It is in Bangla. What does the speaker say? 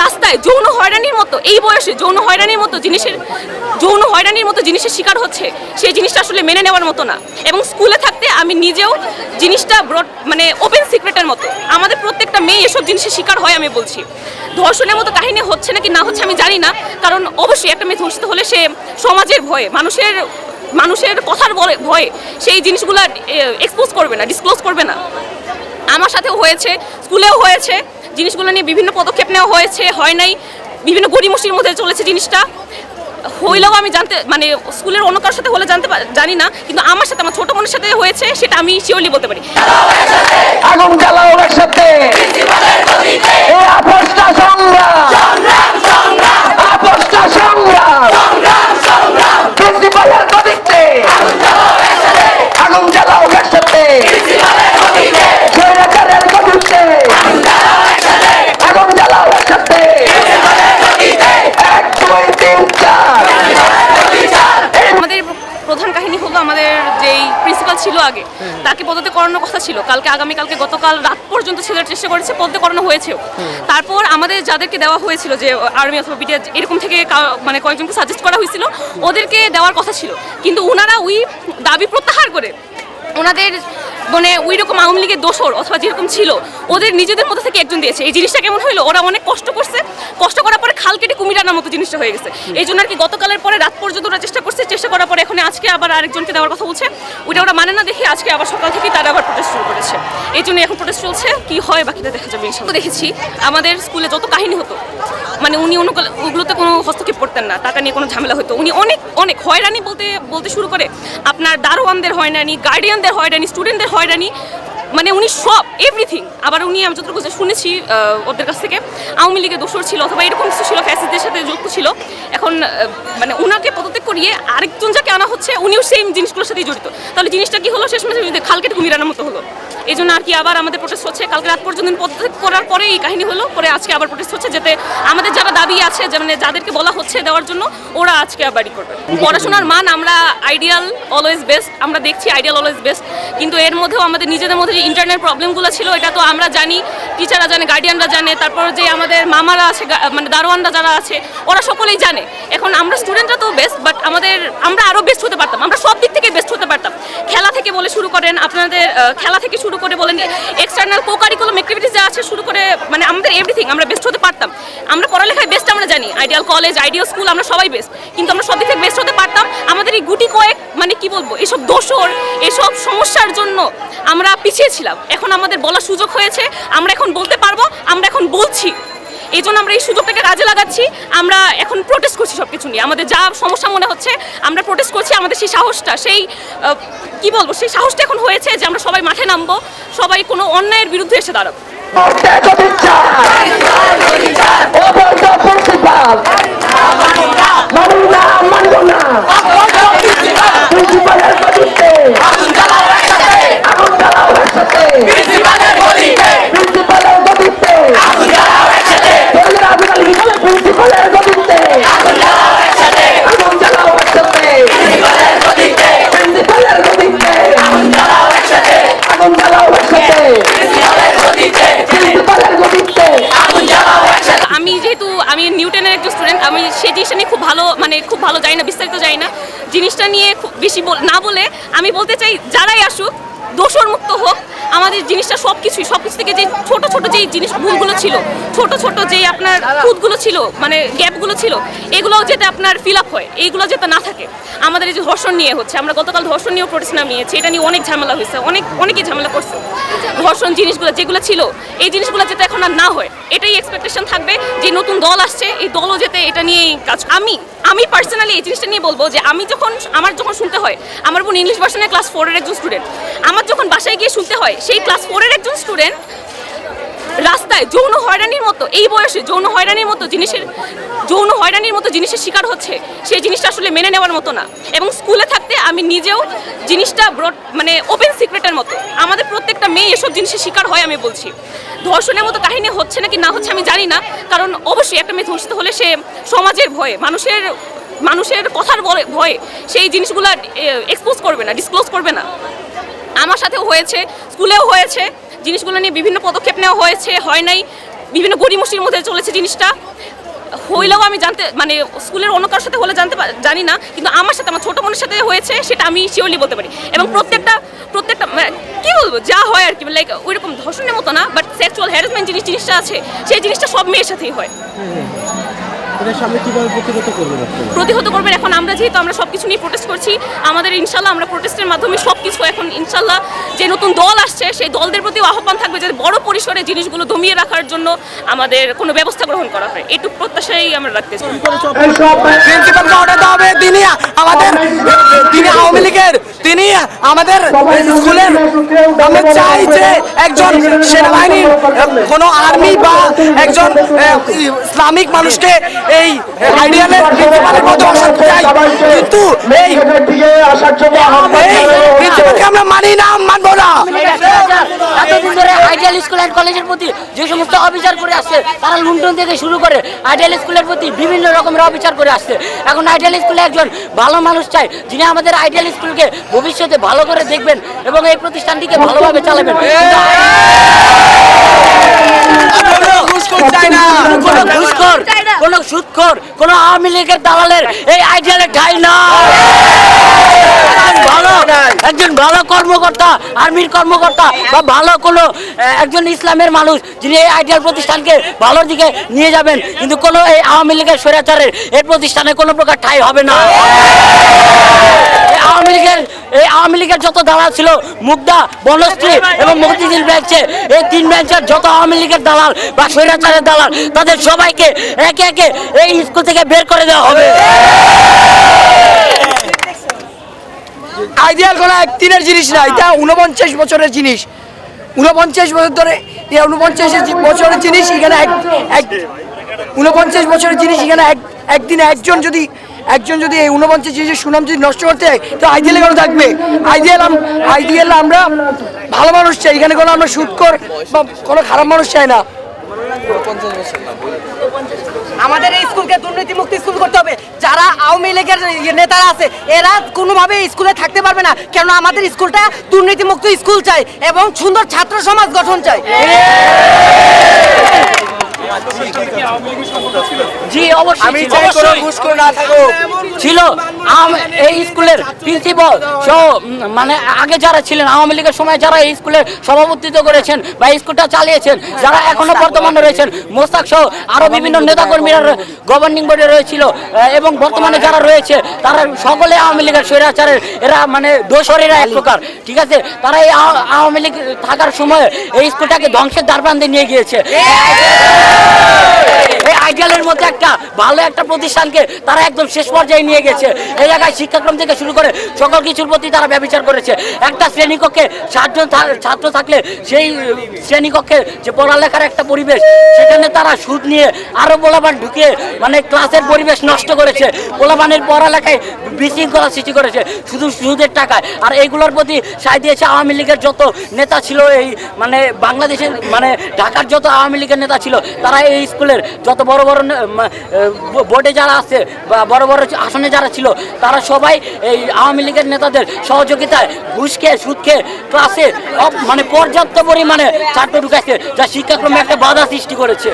রাস্তায় যৌন হয়রানির মতো, এই বয়সে যৌন হয়রানির মতো জিনিসের, যৌন হয়রানির মতো জিনিসের শিকার হচ্ছে, সেই জিনিসটা আসলে মেনে নেওয়ার মতো না। এবং স্কুলে থাকতে আমি নিজেও জিনিসটা ব্রড মানে ওপেন সিক্রেটের মতো। আমাদের প্রত্যেকটা মেয়ে এসব জিনিসের শিকার হয় আমি বলছি। ধর্ষণের মতো কাহিনী হচ্ছে নাকি না হচ্ছে আমি জানি না, কারণ অবশ্যই একটা মেয়ে ধর্ষিত হলে সে সমাজের ভয়ে, মানুষের মানুষের কথার ভয়ে সেই জিনিসগুলো এক্সপোজ করবে না ডিসক্লোজ করবে না। আমার সাথেও হয়েছে, স্কুলেও হয়েছে জিনিসগুলো নিয়ে বিভিন্ন পদক্ষেপ নেওয়া হয়েছে, হয় নাই, বিভিন্ন গড়িমসির মধ্যে চলেছে জিনিসটা। হইলেও আমি জানতে মানে স্কুলের অন্য কারোর সাথে হলে জানতে জানি না, কিন্তু আমার সাথে, আমার ছোট মনের সাথে হয়েছে, সেটা আমি শিওরলি বলতে পারি। আগুন জ্বালাও একসাথে আপসটা সংগ্রাম প্রিন্সিপালের গদিতে আগুন জ্বালাও একসাথে স্বৈরাচারের গদিতে আগুন জ্বালাও একসাথে এক দুই তিন চার আমাদের প্রধান কাহিনী হলো আমাদের যেই প্রিন্সিপাল ছিল আগে, তাকে পদতে করানোর কথা ছিল। কালকে, আগামীকালকে গতকাল রাত পর্যন্ত ছেলের চেষ্টা করেছে পদতে করানো হয়েছে তারপর আমাদের যাদেরকে দেওয়া হয়েছিল যে আর্মি অথবা বিটিআর এরকম থেকে মানে কয়েকজনকে সাজেস্ট করা হয়েছিল, ওদেরকে দেওয়ার কথা ছিল। কিন্তু ওনারা ওই দাবি প্রত্যাহার করে, ওনাদের মানে ওই রকম আওয়ামী লীগের দোসর অথবা যেরকম ছিল ওদের নিজেদের মধ্যে থেকে একজন দিয়েছে। এই জিনিসটা কেমন হলো ওরা অনেক কষ্ট করছে। কষ্ট করার পরে খাল কেটে কুমির আনার মতো জিনিসটা হয়ে গেছে। এই জন্য আর কি গতকালের পরে রাত পর্যন্ত ওরা চেষ্টা করছে চেষ্টা করার পরে এখন আজকে আবার আরেকজনকে দেওয়ার কথা বলছে। ওটা ওরা মানে না দেখে আজকে আবার সকাল থেকে তারা আবার প্রোটেস্ট শুরু করেছে। এই জন্য এখন প্রোটেস্ট চলছে। কি হয় বাকিটা দেখা যাবে দেখেছি আমাদের স্কুলে যত কাহিনী হতো মানে উনি অনুকূল, ওগুলোতে কোনো হস্তক্ষেপ করতেন না টাকা নিয়ে কোনো ঝামেলা হতো। উনি অনেক অনেক হয়রানি বলতে বলতে শুরু করে। আপনার দারোয়ানদের হয়রানি, গার্ডিয়ানদের হয়রানি, স্টুডেন্টদের হয়রানি মানে উনি সব এভরিথিং আবার উনি, আমি যতটুকু শুনেছি ওদের কাছ থেকে, আওয়ামী লীগের দোষর ছিল অথবা এরকম কিছু ছিল ফ্যাসিদের সাথে যুক্ত ছিল। এখন মানে উনাকে পদত্যাগ করিয়ে আরেকজন যাকে আনা হচ্ছে, উনিও সেম জিনিসগুলোর সাথেই জড়িত। তাহলে জিনিসটা কি হলো? শেষ মেশে খালকেটে কুমির আনার মতো হলো। এই জন্য আর কি আবার আমাদের প্রোটেস্ট হচ্ছে। কালকে রাত পর্যন্ত পদত্যাগ করার পরে এই কাহিনী হলো, পরে আজকে আবার প্রোটেস্ট হচ্ছে যাতে আমাদের যারা দাবি আছে মানে যাদেরকে বলা হচ্ছে দেওয়ার জন্য, ওরা আজকে আবারই করবে। পড়াশোনার মান আমরা আইডিয়াল অলওয়েজ বেস্ট আমরা দেখছি আইডিয়াল অলওয়েজ বেস্ট কিন্তু এর মধ্যেও আমাদের নিজেদের মধ্যে যে ইন্টারনেট প্রবলেমগুলো ছিল, এটা তো আমরা জানি টিচাররা জানে গার্ডিয়ানরা জানে, তারপর যে আমাদের মামারা আছে মানে দারোয়ানরা যারা আছে, ওরা সকলেই জানে। এখন আমরা স্টুডেন্টরা তো বেস্ট বাট আমাদের, আমরা আরও বেস্ট হতে পারতাম। আমরা সব দিক থেকে বেস্ট হতে পারতাম। খেলা থেকে বলে শুরু করেন, আপনাদের খেলা থেকে শুরু করে বলেন এক্সটার্নাল কো কারিকুলাম অ্যাক্টিভিটিস যা আছে শুরু করে মানে আমাদের এভরিথিং আমরা বেস্ট হতে পারতাম। আমরা পড়ালেখায় বেস্ট আমরা জানি আইডিয়াল কলেজ আইডিয়াল স্কুল আমরা সবাই বেস্ট কিন্তু আমরা সব দিক থেকে বেস্ট হতে পারতাম, আমাদের এই গুটি কয়েক মানে কি বলব, এসব দোষর, এসব সমস্যার জন্য আমরা পিছিয়ে ছিলাম। এখন আমাদের বলার সুযোগ হয়েছে, আমরা এখন বলতে পারব, আমরা এখন বলছি। এই জন্য আমরা এই সুযোগটাকে কাজে লাগাচ্ছি আমরা এখন প্রোটেস্ট করছি সব কিছু নিয়ে আমাদের যা সমস্যা মনে হচ্ছে আমরা প্রোটেস্ট করছি আমাদের সেই সাহসটা সেই কি বলব সেই সাহসটা এখন হয়েছে যে আমরা সবাই মাঠে নামবো সবাই কোনো অন্যায়ের বিরুদ্ধে এসে দাঁড়াবো জিনিসটা নিয়ে খুব ভালো মানে খুব ভালো যায় না, বিস্তারিত জানি না। জিনিসটা নিয়ে খুব বেশি না বলে আমি বলতে চাই, যারাই আসুক দোষর মুক্ত হোক আমাদের জিনিসটা সব কিছুই সব কিছু থেকে যে ছোট ছোট যেই জিনিস ভুলগুলো ছিল, ছোট ছোট যেই আপনার খুঁতগুলো ছিল মানে গ্যাপগুলো ছিল, এগুলোও যাতে আপনার ফিল আপ হয় এইগুলো যাতে না থাকে। আমাদের এই যে ধর্ষণ নিয়ে হচ্ছে, আমরা গতকাল ধর্ষণ নিয়েও প্রোটেস্ট নামিয়েছি, এটা নিয়ে অনেক ঝামেলা হয়েছে, অনেক, অনেকই ঝামেলা করছে। ধর্ষণ জিনিসগুলো যেগুলো ছিল, এই জিনিসগুলো যাতে এখন আর না হয়, এটাই এক্সপেকটেশন থাকবে যে নতুন দল আসছে, এই দলও যাতে এটা নিয়েই কাজ আমি আমি পার্সোনালি এই জিনিসটা নিয়ে বলব যে আমি যখন, আমার যখন শুনতে হয়, আমার বোন ইংলিশ ভার্সনের ক্লাস ফোরের একজন স্টুডেন্ট আমার যখন বাসায় গিয়ে শুনতে হয়, সেই ক্লাস ফোরের একজন স্টুডেন্ট রাস্তায় যৌন হয়রানির মতো, এই বয়সে যৌন হয়রানির মতো জিনিসের, যৌন হয়রানির মতো জিনিসের শিকার হচ্ছে, সেই জিনিসটা আসলে মেনে নেওয়ার মতো না। এবং স্কুলে থাকতে আমি নিজেও জিনিসটা ব্রড মানে ওপেন সিক্রেটের মতো। আমাদের প্রত্যেকটা মেয়ে এসব জিনিসের শিকার হয় আমি বলছি। ধর্ষণের মতো কাহিনী হচ্ছে নাকি, না হচ্ছে আমি জানি না, কারণ অবশ্যই একটা মেয়ে ধর্ষিত হলে সে সমাজের ভয়ে, মানুষের মানুষের কথার ভয়ে সেই জিনিসগুলো এক্সপোজ করবে না ডিসক্লোজ করবে না। আমার সাথেও হয়েছে, স্কুলেও হয়েছে, জিনিসগুলো নিয়ে বিভিন্ন পদক্ষেপ নেওয়া হয়েছে, হয় নাই, বিভিন্ন গরিমসির মধ্যে চলেছে জিনিসটা। হইলেও আমি জানতে মানে স্কুলের অন্য কারোর সাথে হলে জানতে জানি না, কিন্তু আমার সাথে, আমার ছোটো বোনের সাথে হয়েছে, সেটা আমি শিওরলি বলতে পারি। এবং প্রত্যেকটা প্রত্যেকটা মানে কি বলব, যা হয় আর কি লাইক ওইরকম ধর্ষণের মতো না বাট সেক্সুয়াল হ্যারাসমেন্ট জিনিস, জিনিসটা আছে, সেই জিনিসটা সব মেয়ের সাথেই হয়। এটার সামনে কীভাবে প্রতিরোধ করবেন প্রতিহত করবেন। এখন আমরা যেহেতু আমরা সব কিছু নিয়ে প্রোটেস্ট করছি আমাদের ইনশাল্লাহ আমরা প্রোটেস্টের মাধ্যমে সব কিছু এখন ইনশাল্লাহ যে নতুন দল আসছে সেই দলদের প্রতি আহ্বান থাকবে যাতে বড় পরিসরে জিনিসগুলো দমিয়ে রাখার জন্য আমাদের কোনো ব্যবস্থা গ্রহণ করা হয়। এটুকু প্রত্যাশাই আমরা রাখতেছি প্রিন্সিপালকে অর্ডার দেওয়া হবে তিনি আমাদের তিনি আওয়ামী লীগের তিনি আমাদের স্কুলের আমরা চাই যে একজন সেনাবাহিনীর কোন আর্মি বা একজন ইসলামিক মানুষকে এই আইডিয়ালের প্রিন্সিপালের মধ্যে অশান্তি চাই কিন্তু এই প্রিন্সিপালকে আমরা মানি না মানবো না। এতদিন ধরে আইডিয়াল স্কুল অ্যান্ড কলেজের প্রতি যে সমস্ত অবিচার করে আসছে তারা থেকে শুরু করে আইডিয়াল স্কুলের প্রতি বিভিন্ন রকমের অবিচার করে আসছে। এখন আইডিয়াল স্কুলে একজন ভালো মানুষ চাই যিনি আমাদের আইডিয়াল স্কুলকে ভবিষ্যতে ভালো করে দেখবেন এবং এই প্রতিষ্ঠানটিকে ভালোভাবে চালাবেন। ঘুষখোর চাই না। কোনো ঘুষখোর কোনো সুদখোর কোনো আওয়ামী লীগের দালালের এই আইডিয়ালে ঠাই না। ভালো একজন ভালো কর্মকর্তা আর্মির কর্মকর্তা বা ভালো কোনো একজন ইসলামের মানুষ যিনি এই আইডিয়াল প্রতিষ্ঠানকে ভালোর দিকে নিয়ে যাবেন কিন্তু কোনো এই আওয়ামী লীগের স্বৈরাচারের এই প্রতিষ্ঠানে কোনো প্রকার ঠাই হবে না। এই আওয়ামী লীগের এই আওয়ামী লীগের যত দালাল ছিল মুগদা বনশ্রী এবং মতিঝিল ব্যাংকে এই তিন ব্যাংকের যত আওয়ামী লীগের দালাল বা স্বৈরাচারের দালাল তাদের সবাইকে একে একে এই স্কুল থেকে বের করে দেওয়া হবে। আইডিয়াল কোনো একদিনের জিনিস না এটা উনপঞ্চাশ বছরের জিনিস। উনপঞ্চাশ বছর ধরে এই উনপঞ্চাশ বছরের জিনিস এখানে এক এক উনপঞ্চাশ বছরের জিনিস এখানে এক একদিনে একজন যদি একজন যদি এই উনপঞ্চাশ জিনিসের সুনাম যদি নষ্ট করতে হয় তো আইডিয়ালে কেন থাকবে? আইডিয়াল আইডিয়াল আমরা ভালো মানুষ চাই। এখানে কোনো আমরা সুৎকর বা কোনো খারাপ মানুষ চাই না। আমাদের এই স্কুলকে দুর্নীতিমুক্ত স্কুল করতে হবে। যারা আওয়ামী লীগের নেতারা আছে, এরা কোনোভাবে স্কুলে থাকতে পারবে না। কেন আমাদের স্কুলটা দুর্নীতিমুক্ত স্কুল চাই এবং সুন্দর ছাত্র সমাজ গঠন চাই। জি অবশ্যই ছিল, এই স্কুলের প্রিন্সিপাল সহ মানে আগে যারা ছিলেন আওয়ামী লীগের সময় যারা এই স্কুলের সভাপতিত্ব করেছেন বা স্কুলটা চালিয়েছেন যারা এখনও বর্তমানে রয়েছেন মোস্তাক সহ আরও বিভিন্ন নেতাকর্মীরা গভর্নিং বোর্ডে রয়েছিল এবং বর্তমানে যারা রয়েছে তারা সকলে আওয়ামী লীগের স্বৈরাচারের এরা মানে দোষরেরা এক প্রকার ঠিক আছে? তারা এই আওয়ামী লীগ থাকার সময় এই স্কুলটাকে ধ্বংসের দ্বারপ্রান্তে নিয়ে গিয়েছে। Yeah! আইডিয়ালের মধ্যে একটা ভালো একটা প্রতিষ্ঠানকে তারা একদম শেষ পর্যায়ে নিয়ে গেছে। এই জায়গায় শিক্ষাক্রম থেকে শুরু করে সকল কিছুর প্রতি তারা ব্যবচার করেছে। একটা শ্রেণীকক্ষে সাতজন ছাত্র থাকলে সেই শ্রেণীকক্ষে যে পড়ালেখার একটা পরিবেশ, সেখানে তারা সুদ নিয়ে আরও পোলাপান ঢুকিয়ে মানে ক্লাসের পরিবেশ নষ্ট করেছে। পোলাপানের পড়ালেখায় বিশৃঙ্খলা সৃষ্টি করেছে শুধু সুদের টাকায়। আর এইগুলোর প্রতি সায় দিয়েছে আওয়ামী লীগের যত নেতা ছিল এই মানে বাংলাদেশের মানে ঢাকার যত আওয়ামী লীগের নেতা ছিল, তারা এই স্কুলের যত বড় বড় নে- মা- এ, ব- বোর্ডে যারা আছে বা বড় বড় আসনে যারা ছিল তারা সবাই এই আওয়ামী লীগের নেতাদের সহযোগিতায় ঘুষ খেয়ে সুদ খেয়ে ক্লাসে মানে পর্যাপ্ত পরিমাণে ছাত্র ঢুকাইছে যা শিক্ষাক্রমে একটা বাধা সৃষ্টি করেছে।